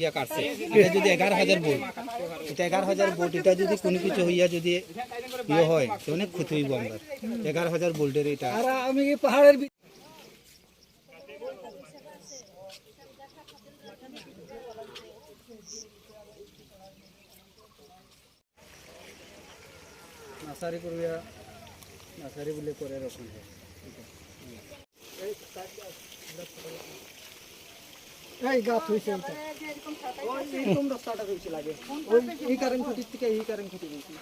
ইয়া কাটছে। এটা যদি এগারো হাজার বোল্ট এটা এগারো হাজার বোল্ট এটা যদি কোনো কিছু হইয়া যদি ইয়ে হয় তো অনেক ক্ষতি হইব আমরা এগারো হাজার বোল্টের এটা। আমি পাহাড়ের বলে করে এরকম এই গাছ হয়েছে এইরকম রাস্তাটা হয়েছে লাগে। ওই এই কারেন্ট খুঁটির থেকে এই কারেন্ট খুঁটি হয়েছে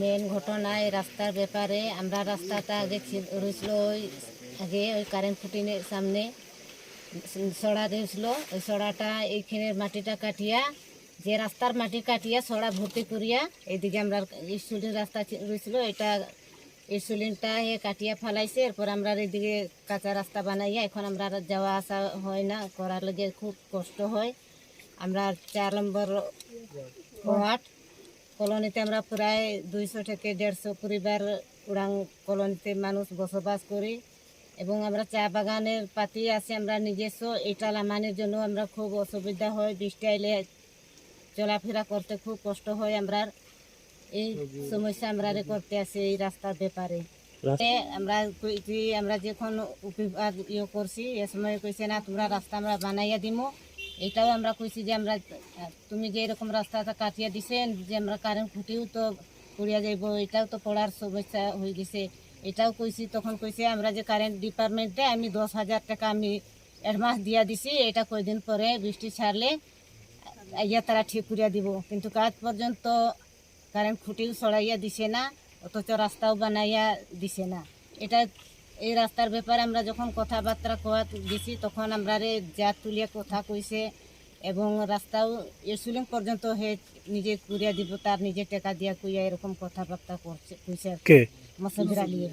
মেন ঘটনা এই রাস্তার ব্যাপারে। আমরা রাস্তাটা আগে ছিল রয়েছিল ওই আগে ওই কারেন্ট খুঁটিনের সামনে। সড়া দিয়েছিল ওই সড়াটা এইখানের মাটিটা কাটিয়া, যে রাস্তার মাটি কাটিয়া সড়া ভর্তি করিয়া এইদিকে আমরা স্টুডেন্ট রাস্তা রয়েছিল এটা ইনসুলিনটা এ কাটিয়া ফেলাইছে। এরপর আমরা এইদিকে কাঁচা রাস্তা বানাইয়া, এখন আমরা যাওয়া আসা হয় না, করার লগে খুব কষ্ট হয়। আমরা চার নম্বর ওয়ার্ড। কলোনিতে আমরা প্রায় দুইশো থেকে দেড়শো পরিবার উড়াং কলোনিতে মানুষ বসবাস করি এবং আমরা চা বাগানের পাতি আছে আমরা নিজস্ব। এটা লামানের জন্য আমরা খুব অসুবিধা হয় বৃষ্টি আইলে চলাফেরা করতে খুব কষ্ট হয়। আমরা এই সমস্যা আমরা করতে আছি এই রাস্তার ব্যাপারে। আমরা আমরা যখন বিভাগ ইয়ে করছি এ সময় কইছে না তোমরা রাস্তা আমরা বানাইয়া দিমু। এটাও আমরা কইছি যে আমরা তুমি যে এরকম রাস্তাটা কাটিয়ে দিছেন, যে আমরা কারেন্ট খুঁটিও তো পড়িয়া যাইব, এটাও তো পড়ার সমস্যা হয়ে গেছে। এটাও কইছি, তখন কইছে আমরা যে কারেন্ট ডিপার্টমেন্টে আমি দশ হাজার টাকা আমি অ্যাডভান্স দিয়া দিছি, এটা কয়দিন পরে বৃষ্টি ছাড়লে, ইয়া তারা ঠিক করিয়া দিব। কিন্তু কাজ পর্যন্ত কারেন্ট খুঁটিও সরাইয়া দিছে না, অথচ রাস্তাও বানাইয়া দিছে না। এটা এই রাস্তার ব্যাপারে আমরা যখন কথাবার্তা কোয়া দিছি তখন আমরা রে যা তুলিয়া কথা কইছে এবং রাস্তাও এসুলিং পর্যন্ত হে নিজে করিয়া দিব তার নিজে টাকা দিয়া কইয়া এরকম কথাবার্তা করছে কইছে আর কে। মসজিদ আলিয়ে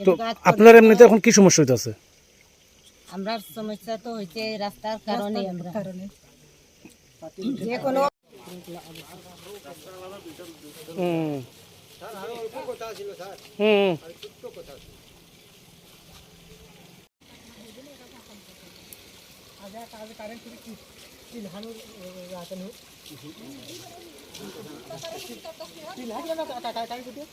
তো আপনার এমনিতে এখন কি সমস্যা হইতাছে? আমরা সমস্যা তো হইছে এই রাস্তার কারণে আমরা। যে কোনো হুম। হুম। माझ्या आज कारण तुम्ही ती लहान राहता ती लहान काय काय कुठे